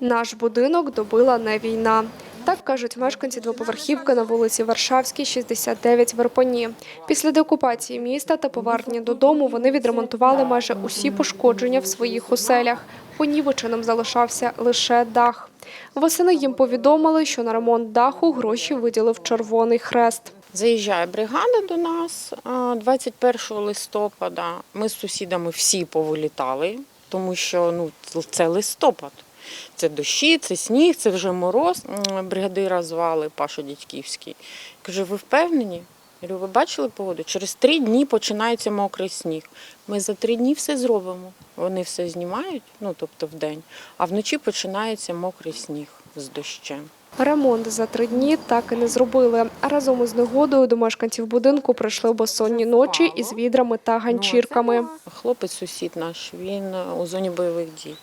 Наш будинок добила не війна. Так кажуть мешканці двоповерхівки на вулиці Варшавській, 69 в Ірпені. Після деокупації міста та повернення додому вони відремонтували майже усі пошкодження в своїх оселях. Понівеченим залишався лише дах. Восени їм повідомили, що на ремонт даху гроші виділив Червоний Хрест. Заїжджає бригада до нас а, 21 листопада. Ми з сусідами всі повилітали, тому що ну, це листопад. Це дощі, це сніг, це вже мороз. Бригадира звали Паша Дідьківський. Каже, ви впевнені? Я говорю, ви бачили погоду? Через три дні починається мокрий сніг. Ми за три дні все зробимо. Вони все знімають, ну тобто в день, а вночі починається мокрий сніг з дощем. Ремонт за три дні так і не зробили. Разом із негодою до мешканців будинку прийшли безсонні ночі із відрами та ганчірками. Хлопець, сусід наш, він е, у зоні бойових дій.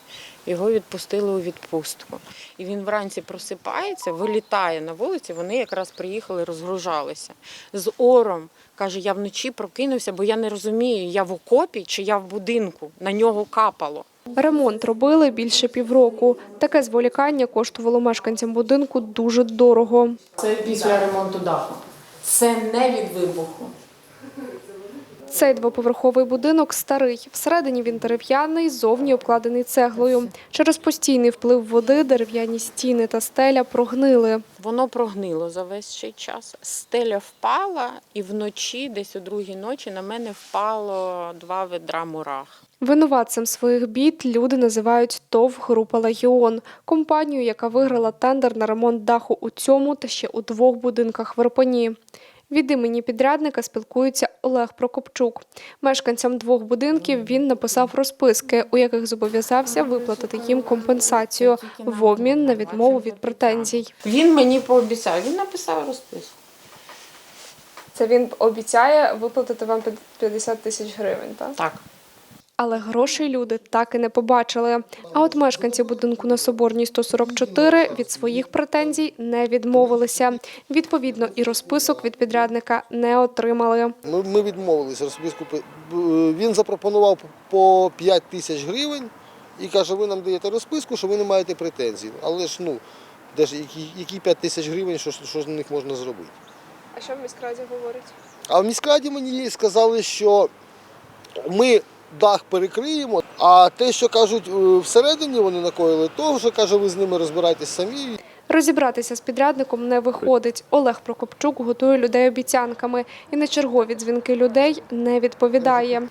Його відпустили у відпустку. І він вранці просипається, вилітає на вулиці. Вони якраз приїхали, розгружалися. З ором каже: я вночі прокинувся, бо я не розумію, я в окопі чи я в будинку. На нього капало. Ремонт робили більше півроку. Таке зволікання коштувало мешканцям будинку дуже дорого. Це після ремонту даху. Це не від вибуху. Цей двоповерховий будинок старий. Всередині він дерев'яний, зовні обкладений цеглою. Через постійний вплив води дерев'яні стіни та стеля прогнили. Воно прогнило за весь цей час. Стеля впала, і вночі, десь о другій ночі, на мене впало два ведра мурах. Винуватцем своїх бід люди називають ТОВ «Група Легіон» – компанію, яка виграла тендер на ремонт даху у цьому та ще у двох будинках в Ірпені. Від імені підрядника спілкується Олег Прокопчук. Мешканцям двох будинків він написав розписки, у яких зобов'язався виплатити їм компенсацію в обмін на відмову від претензій. Він мені пообіцяв, він написав розписку. Це він обіцяє виплатити вам 50 тисяч гривень, так? Так. Але грошей люди так і не побачили. А от мешканці будинку на Соборній 144 від своїх претензій не відмовилися. Відповідно, і розписок від підрядника не отримали. Ми, ми відмовилися розписку. Він запропонував по 5 тисяч гривень і каже, ви нам даєте розписку, що ви не маєте претензій. Але ж ну, де ж які, які 5 тисяч гривень, що, що з них можна зробити? А що в міськраді говорить? А в міськраді мені сказали, що ми дах перекриємо, а те, що кажуть е, всередині вони накоїли, то вже каже, ви з ними розбирайтесь самі. Розібратися з підрядником не виходить. Олег Прокопчук готує людей обіцянками і на чергові дзвінки людей не відповідає.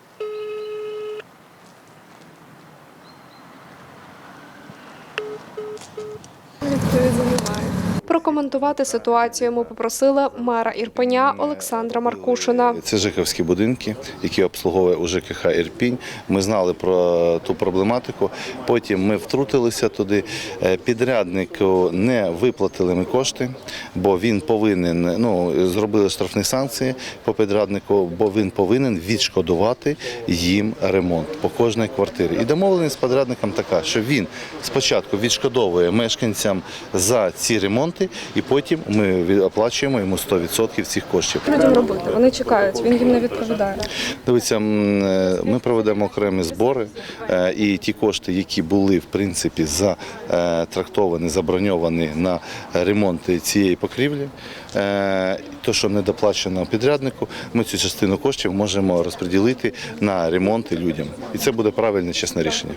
Прокоментувати ситуацію ми попросили мера Ірпеня Олександра Маркушина. Це жиковські будинки, які обслуговує у ЖКХ Ірпінь. Ми знали про ту проблематику. Потім ми втрутилися туди. Е, Підряднику не виплатили ми кошти, бо він повинен ну зробили штрафні санкції по підряднику, бо він повинен відшкодувати їм ремонт по кожній квартирі. І домовленість з підрядником така, що він спочатку відшкодовує мешканцям за ці ремонти, і потім ми оплачуємо йому 100% цих коштів. Людям робити. Вони чекають, він їм не відповідає. Дивіться, е, ми проведемо окремі збори, е, і ті кошти, які були в принципі затрактовані, заброньовані на ремонт цієї покрівлі, е, то, що не доплачено підряднику, ми цю частину коштів можемо розподілити на ремонти людям. І це буде правильне чесне рішення.